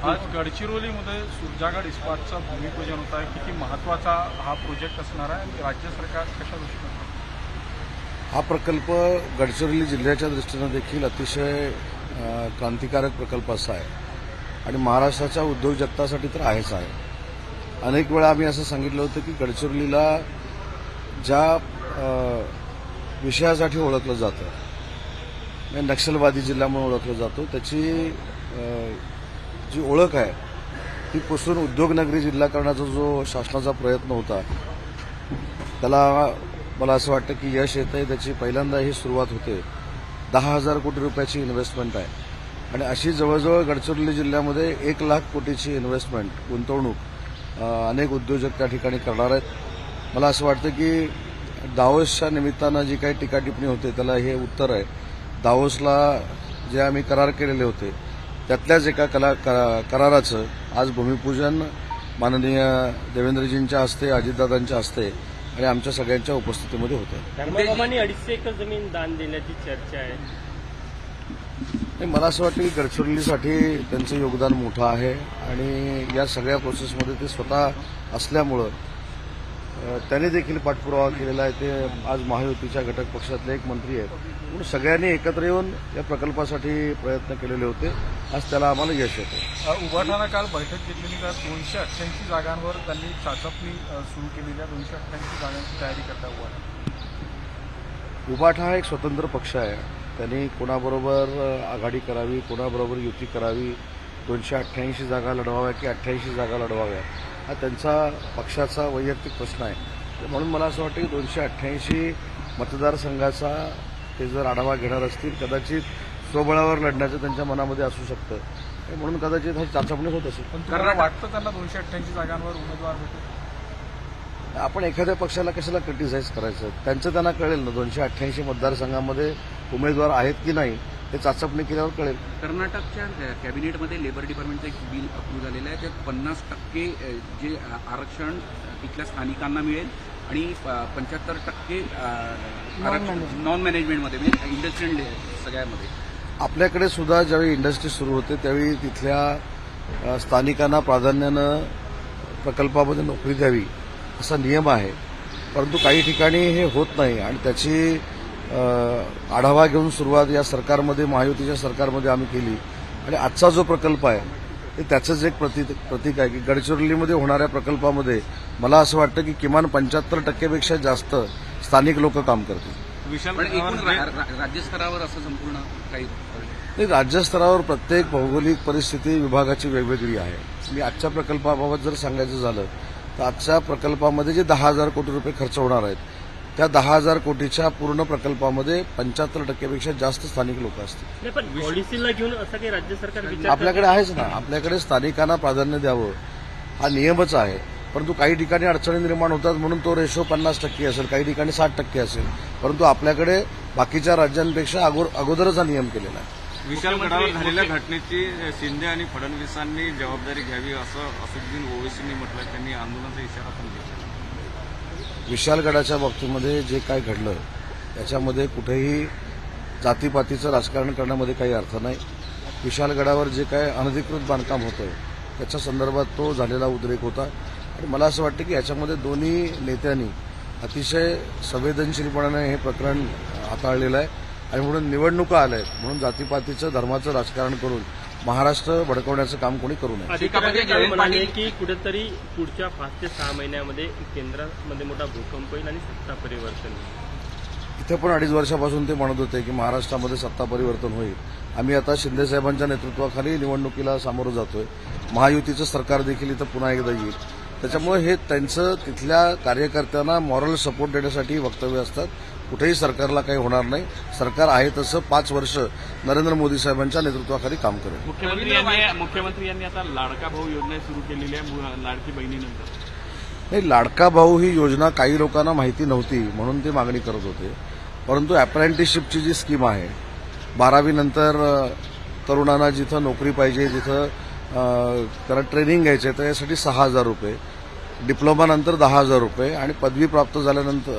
आज गडचिरोलीमध्ये सुरजागड इस्पातचं भूमिपूजन होत आहे. किती महत्त्वाचा हा प्रोजेक्ट असणार आहे? आणि राज्य सरकार कशा दृष्टीनं हा प्रकल्प गडचिरोली जिल्ह्याच्या दृष्टीनं देखील अतिशय क्रांतिकारक प्रकल्प असा आहे. आणि महाराष्ट्राच्या उद्योगजगतासाठी तर आहेच आहे. अनेक वेळा आम्ही असं सांगितलं होतं की गडचिरोलीला ज्या विषयासाठी ओळखलं जातं म्हणजे नक्षलवादी जिल्हा म्हणून ओळखलं जातो त्याची जी ओळख आहे ती पुसून उद्योगनगरी जिल्हा करण्याचा जो शासनाचा प्रयत्न होता त्याला मला असं वाटतं की यश येतं आहे त्याची पहिल्यांदा ही सुरुवात होते. दहा हजार कोटी रुपयाची इन्व्हेस्टमेंट आहे. आणि अशी जवळजवळ गडचिरोली जिल्ह्यामध्ये एक लाख कोटीची इन्व्हेस्टमेंट गुंतवणूक अनेक उद्योजक त्या ठिकाणी करणार आहेत. मला असं वाटतं की दावोसच्या निमित्तानं जी काही टीका टिप्पणी होते त्याला हे उत्तर आहे. दावोसला जे आम्ही करार केलेले होते त्यातल्याच एका कला करा- कराराचं आज भूमिपूजन माननीय देवेंद्रजींच्या हस्ते अजितदादांच्या हस्ते आणि आमच्या सगळ्यांच्या उपस्थितीमध्ये होतं. अडीचशे एकर जमीन दान दिल्याची चर्चा आहे. मला असं वाटतं की गडचिरोलीसाठी त्यांचं योगदान मोठं आहे आणि या सगळ्या प्रोसेसमध्ये ते स्वतः असल्यामुळं त्यांनी देखील पाठपुरावा केलेला आहे. ते आज महायुतीच्या घटक पक्षातले एक मंत्री आहेत. म्हणून सगळ्यांनी एकत्र येऊन या प्रकल्पासाठी प्रयत्न केलेले होते. आज त्याला आम्हाला यश येतं. अ, उभाठानं काल बैठक घेतलेली तर दोनशे अठ्ठ्याऐंशी जागांवर त्यांनी चाचपणी सुरू केलेली आहे दोनशे अठ्ठ्याऐंशी जागांची तयारी करता उभाठा उबाठ हा एक स्वतंत्र पक्ष आहे. त्यांनी कोणाबरोबर आघाडी करावी कोणाबरोबर युती करावी दोनशे अठ्ठ्याऐंशी जागा लढवाव्या की अठ्ठ्याऐंशी जागा लढवाव्या? हा त्यांचा पक्षाचा वैयक्तिक प्रश्न आहे. म्हणून मला असं वाटतं की दोनशे अठ्ठ्याऐंशी मतदारसंघाचा ते जर आढावा घेणार असतील कदाचित स्वबळावर लढण्याचं त्यांच्या मनामध्ये असू शकतं. म्हणून कदाचित हा चाचपणी होत असेल. पण तुम्हाला वाटतं त्यांना दोनशे अठ्ठ्याऐंशी जागांवर उमेदवार भेटेल? आपण एखाद्या पक्षाला कशाला क्रिटिसाइज करायचं? त्यांचं त्यांना कळेल ना दोनशे अठ्ठ्याऐंशी मतदारसंघामध्ये उमेदवार आहेत की नाही. हे चाचपणी केल्यावर कळेल. कर्नाटकच्या कॅबिनेटमध्ये लेबर डिपार्टमेंटचं एक बिल अप्रूव्ह झालेलं आहे. त्यात पन्नास टक्के जे आरक्षण इथल्या स्थानिकांना मिळेल आणि पंच्याहत्तर टक्के नॉन मॅनेजमेंटमध्ये म्हणजे इंडस्ट्रियल सगळ्यामध्ये. आपल्याकडे सुद्धा ज्यावेळी इंडस्ट्री सुरू होते त्यावेळी तिथल्या स्थानिकांना प्राधान्यानं प्रकल्पामध्ये नोकरी द्यावी असा नियम आहे. परंतु काही ठिकाणी हे होत नाही आणि त्याची आढावा घेऊन सुरुवात या सरकारमध्ये महायुतीच्या सरकारमध्ये आम्ही केली. आणि आजचा जो प्रकल्प आहे ते त्याचंच एक प्रतीक प्रतीक आहे की गडचिरोलीमध्ये होणाऱ्या प्रकल्पामध्ये मला असं वाटतं की किमान पंच्याहत्तर टक्केपेक्षा जास्त स्थानिक लोक काम करतील. राज्यस्तरावर असं संपूर्ण काही नाही राज्यस्तरावर प्रत्येक भौगोलिक परिस्थिती विभागाची वेगवेगळी आहे. मी आजच्या प्रकल्पाबाबत जर सांगायचं झालं तर आजच्या प्रकल्पामध्ये जे दहा हजार कोटी रुपये खर्च होणार आहेत त्या दहा हजार कोटीच्या पूर्ण प्रकल्पामध्ये पंच्याहत्तर टक्केपेक्षा जास्त स्थानिक लोक असतील. नाही पण पॉलिसीला घेऊन असं काही राज्य सरकार विचार करतं? आपल्याकडे आहेच ना. आपल्याकडे स्थानिकांना प्राधान्य द्यावं. हा नियमच आहे. परंतु काही ठिकाणी अडचणी निर्माण होतात म्हणून तो रेशो पन्नास टक्के असेल काही ठिकाणी साठ टक्के असेल. परंतु आपल्याकडे बाकीच्या राज्यांपेक्षा अगो- अगोदरच हा नियम केलेला आहे. विशालगडावर झालेल्या घटनेची शिंदे आणि फडणवीसांनी जबाबदारी घ्यावी असं असुद्दीन ओवेसींनी म्हटलं त्यांनी आंदोलनाचा इशारा पण दिला. विशालगडाच्या बाबतीमध्ये जे काय घडलं त्याच्यामध्ये कुठेही जातीपातीचं राजकारण करण्यामध्ये काही अर्थ नाही. विशालगडावर जे काय अनधिकृत बांधकाम होतं त्याच्या संदर्भात तो झालेला उद्रेक होता. आणि मला असं वाटतं की याच्यामध्ये दोन्ही नेत्यांनी अतिशय संवेदनशीलपणाने हे प्रकरण हाताळलेलं आहे. आणि म्हणून निवडणुका आल्या आहेत. म्हणून जातीपातीचं धर्माचं राजकारण करून महाराष्ट्र भडकवण्याचं काम कोणी करू नये. अधिकाऱ्यांनी काल म्हणाले की कुठेतरी पुढच्या पाच ते सहा महिन्यामध्ये केंद्रामध्ये मोठा भूकंप येईल आणि सत्ता परिवर्तन होईल इथे पण अडीच वर्षापासून ते म्हणत होते की महाराष्ट्रामध्ये सत्ता परिवर्तन होईल. आम्ही आता शिंदेसाहेबांच्या नेतृत्वाखाली निवडणुकीला सामोरं जातोय. महायुतीचं सरकार देखील इथं पुन्हा एकदा येईल. त्याच्यामुळे हे त्यांचं तिथल्या कार्यकर्त्यांना मॉरल सपोर्ट देण्यासाठी वक्तव्य असतात. कुठेही सरकारला काही होणार नाही. सरकार आहे तसं पाच वर्ष नरेंद्र मोदी साहेबांच्या नेतृत्वाखाली काम करेल. मुख्यमंत्री यांनी मुख्यमंत्री यांनी आता लाडका भाऊ योजना सुरू केलेली आहे लाडकी बहिणीनंतर. नाही लाडका भाऊ ही योजना काही लोकांना माहिती नव्हती म्हणून ते मागणी करत होते. परंतु अप्रेंटिसशिपची जी स्कीम आहे बारावीनंतर तरुणांना जिथं नोकरी पाहिजे जिथं त्याला ट्रेनिंग घ्यायचं आहे तर यासाठी सहा हजार रुपये. डिप्लोमानंतर दहा हजार रुपये आणि पदवी प्राप्त झाल्यानंतर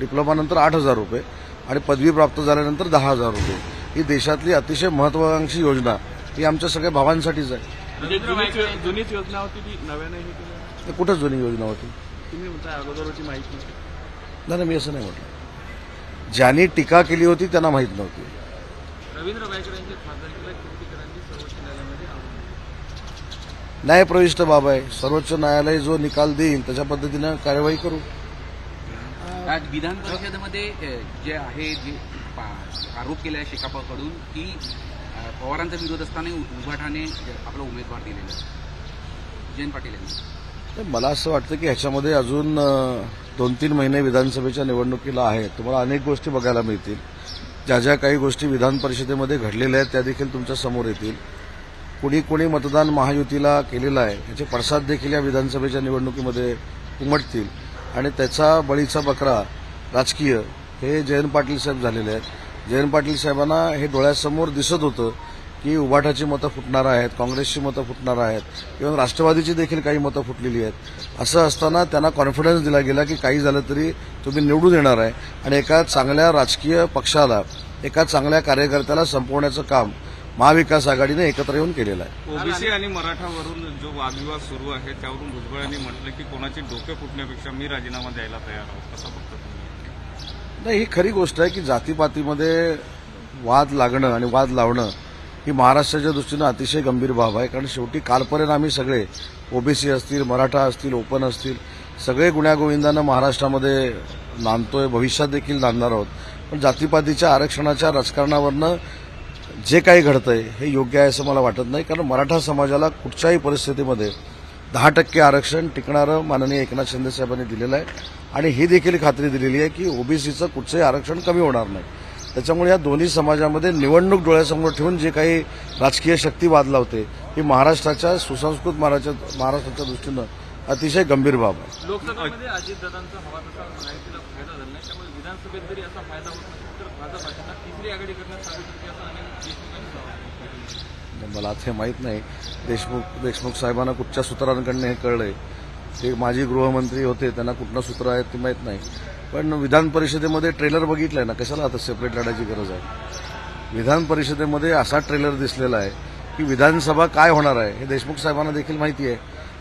डिप्लोमानंतर आठ हजार रुपये आणि पदवी प्राप्त झाल्यानंतर दहा हजार रुपये. ही देशातली अतिशय महत्वाकांक्षी योजना ही आमच्या सगळ्या भावांसाठीच आहे. म्हणजे जुनीच योजना होती ती नव्याने हे केलं? हे कुठं जुनी योजना होती. तुम्ही अगोदरची माहिती नाही, मी असं नाही म्हटलं. ज्यांनी टीका केली होती त्यांना माहीत नव्हती. रवींद्र न्यायप्रविष्ट बाब आहे. सर्वोच्च न्यायालय जो निकाल देईल त्याच्या पद्धतीनं कार्यवाही करू. आज विधान परिषदेमध्ये जे आहे जे आरोप केला आहे शेकापाकडून की पवारांचा विरोध असताना उभाठाने आपला उमेदवार दिलेला आहे. जयंत पाटील यांनी. मला असं वाटतं की ह्याच्यामध्ये अजून दोन तीन महिने विधानसभेच्या निवडणुकीला आहेत. तुम्हाला अनेक गोष्टी बघायला मिळतील. ज्या ज्या काही गोष्टी विधान परिषदेमध्ये घडलेल्या आहेत त्या देखील तुमच्यासमोर येतील. कुणी कुणी मतदान महायुतीला केलेलं आहे याचे पडसाद देखील या विधानसभेच्या निवडणुकीमध्ये उमटतील. आणि त्याचा बळीचा बकरा राजकीय हे जयंत पाटील साहेब झालेले आहेत. जयंत पाटील साहेबांना हे डोळ्यासमोर दिसत होतं की उबाठाची मतं फुटणार आहेत काँग्रेसची मतं फुटणार आहेत इव्हन राष्ट्रवादीची देखील काही मतं फुटलेली आहेत. असं असताना त्यांना कॉन्फिडन्स दिला गेला की काही झालं तरी तुम्ही निवडून येणार आहे. आणि एका चांगल्या राजकीय पक्षाला एका चांगल्या कार्यकर्त्याला संपवण्याचं काम महाविकास आघाडीने एकत्र येऊन केलेलं आहे. ओबीसी आणि मराठावरून जो वादविवाद सुरू आहे त्यावरून भुजबळ यांनी म्हटलं की कोणाचे डोके फुटण्यापेक्षा मी राजीनामा द्यायला तयार आहोत फक्त तुम्ही नाही ही खरी गोष्ट आहे की जातीपातीमध्ये वाद लागणं आणि वाद लावणं ही महाराष्ट्राच्या दृष्टीनं अतिशय गंभीर बाब आहे. कारण शेवटी कालपर्यंत आम्ही सगळे ओबीसी असतील मराठा असतील ओपन असतील सगळे गुण्यागोविंदानं महाराष्ट्रामध्ये नांदतोय भविष्यात देखील नांदणार आहोत. पण जातीपातीच्या आरक्षणाच्या राजकारणावरनं जे काही घडतंय हे योग्य आहे असं मला वाटत नाही. कारण मराठा समाजाला कुठच्याही परिस्थितीमध्ये दहा टक्के आरक्षण टिकणारं माननीय एकनाथ शिंदे साहेबांनी दिलेलं आहे. आणि ही देखील खात्री दिलेली आहे की ओबीसीचं कुठचंही आरक्षण कमी होणार नाही. त्याच्यामुळे या दोन्ही समाजामध्ये निवडणूक डोळ्यासमोर ठेवून जे काही राजकीय शक्ती वाद लावते ही महाराष्ट्राच्या सुसंस्कृत महाराष्ट्राच्या दृष्टीनं अतिशय गंभीर बाब आहे. लोकसभेमध्ये अजितदादांचा हवा तसा महायुतीला फायदा झाला नाही त्यामुळे विधानसभेत जरी असा फायदा होत नसेल तर भाजप भाजपला तिसरी आघाडी करण्यात सावी शकते असं अनेक देशमुखांनी सांगितलं. मला ते माहीत नाही. देशमुख देशमुख साहेबांना कुठच्या सूत्रांकडनं हे कळलंय? ते माजी गृहमंत्री होते त्यांना कुठलं सूत्र आहेत ते माहीत नाही. पण विधान परिषदेमध्ये ट्रेलर बघितलंय ना कशाला आता सेपरेट लढायची गरज आहे? विधान परिषदेमध्ये असा ट्रेलर दिसलेला आहे की विधानसभा काय होणार आहे हे देशमुख साहेबांना देखील माहिती आहे.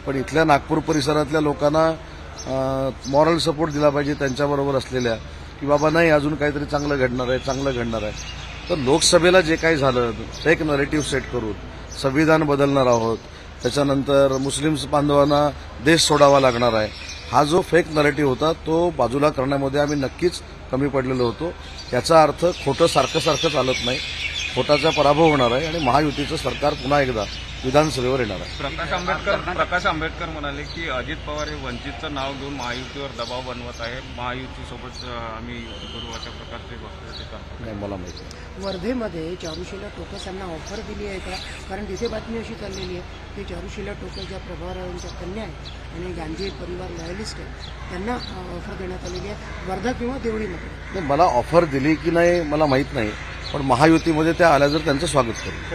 पण इथल्या नागपूर परिसरातल्या लोकांना मॉरल सपोर्ट दिला पाहिजे त्यांच्याबरोबर असलेल्या की बाबा नाही अजून काहीतरी चांगलं घडणार आहे चांगलं घडणार आहे. तर लोकसभेला जे काही झालं फेक नरेटिव्ह सेट करून संविधान बदलणार आहोत त्याच्यानंतर मुस्लिम बांधवांना देश सोडावा लागणार आहे हा जो फेक नरेटिव्ह होता तो बाजूला करण्यामध्ये आम्ही नक्कीच कमी पडलेलो होतो. याचा अर्थ खोटं सारखं सारखं चालत नाही. खोटाचा पराभव होणार आहे आणि महायुतीचं सरकार पुन्हा एकदा विधानसभेवर येणार आहे. प्रकाश आंबेडकर प्रकाश आंबेडकर म्हणाले की अजित पवार हे वंचितचं नाव घेऊन महायुतीवर दबाव बनवत आहे. महायुतीसोबत आम्ही करू अशा प्रकारचे वक्तव्य नाही मला माहिती आहे. वर्धेमध्ये चारुशीला टोकस यांना ऑफर दिली आहे का? कारण तिथे बातमी अशी चाललेली आहे की चारुशीला टोकस ज्या प्रभारांच्या कन्या आहेत आणि गांधी परिवार लॉयलिस्ट आहे त्यांना ऑफर देण्यात आलेली आहे. वर्धा किंवा देवळीमध्ये? नाही मला ऑफर दिली की नाही मला माहीत नाही. पण महायुतीमध्ये त्या आल्या जर त्यांचं स्वागत करू.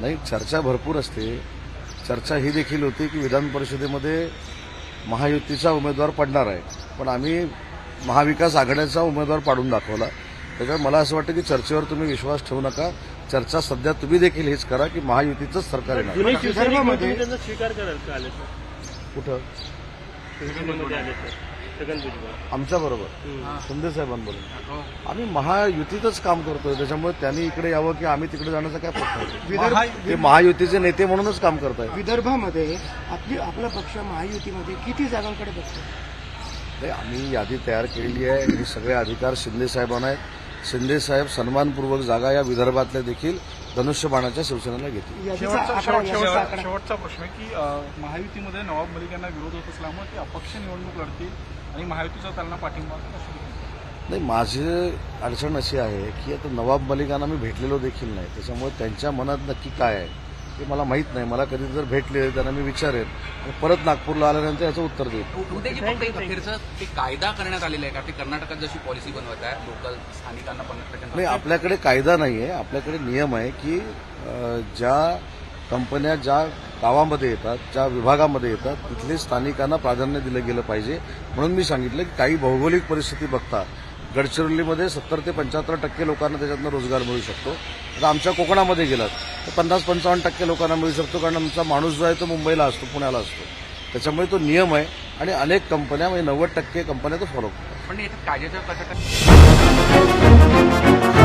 नाही चर्चा भरपूर असते. चर्चा ही देखील होती की विधान परिषदेमध्ये महायुतीचा उमेदवार पडणार आहे. पण आम्ही महाविकास आघाडीचा उमेदवार पाडून दाखवला. त्याच्यामुळे मला असं वाटतं की चर्चेवर तुम्ही विश्वास ठेवू नका. चर्चा सध्या तुम्ही देखील हेच करा की महायुतीचंच सरकार येणार. कुठं? छगन भुजबळ आमच्या बरोबर. शिंदे साहेबांबरोबर. आम्ही महायुतीतच काम करतोय त्याच्यामुळे त्यांनी इकडे यावं की आम्ही तिकडे जाण्याचा काय प्रश्न आहे? विदर्भ ते महायुतीचे नेते म्हणूनच काम करतायत विदर्भामध्ये आपली आपला पक्ष महायुतीमध्ये किती जागांकडे बघतो नाही, आम्ही यादी तयार केलेली आहे. हे सगळे अधिकार शिंदे साहेबांना आहेत. शिंदे साहेब सन्मानपूर्वक जागा या विदर्भातल्या देखील धनुष्यबाणाच्या शिवसेनेला घेतील. शेवटचा प्रश्न आहे की महायुतीमध्ये नवाब मलिक यांना विरोध होत असल्यामुळे ते अपक्ष निवडणूक लढतील आणि महायुतीचा त्यांना पाठिंबा. नाही माझी अडचण अशी आहे की आता नवाब मलिकांना मी भेटलेलो देखील नाही. त्याच्यामुळे त्यांच्या मनात नक्की काय आहे? ते मला माहीत नाही. मला कधी जर भेटले त्यांना मी विचारेन. आणि परत नागपूरला आल्यानंतर याचं उत्तर देईल उद्याची फक्त एक अखेरचं ते कायदा करण्यात आलेला आहे का? ते कर्नाटकात जशी पॉलिसी बनवत आहे लोकल स्थानिकांना पन्नास टक्के नाही आपल्याकडे कायदा नाही आहे. आपल्याकडे नियम आहे की अ, ज्या कंपन्या ज्या गावामध्ये येतात ज्या विभागामध्ये येतात तिथले स्थानिकांना प्राधान्य दिलं गेलं पाहिजे. म्हणून मी सांगितलं की काही भौगोलिक परिस्थिती बघता गडचिरोलीमध्ये सत्तर ते पंच्याहत्तर टक्के लोकांना त्याच्यातनं रोजगार मिळू शकतो. आता आमच्या कोकणामध्ये गेलात तर पन्नास पंचावन्न टक्के लोकांना मिळू शकतो कारण आमचा माणूस जो आहे तो मुंबईला असतो पुण्याला असतो. त्याच्यामुळे तो नियम आहे आणि अनेक कंपन्या म्हणजे नव्वद टक्के कंपन्या तो फॉलो करतात. पण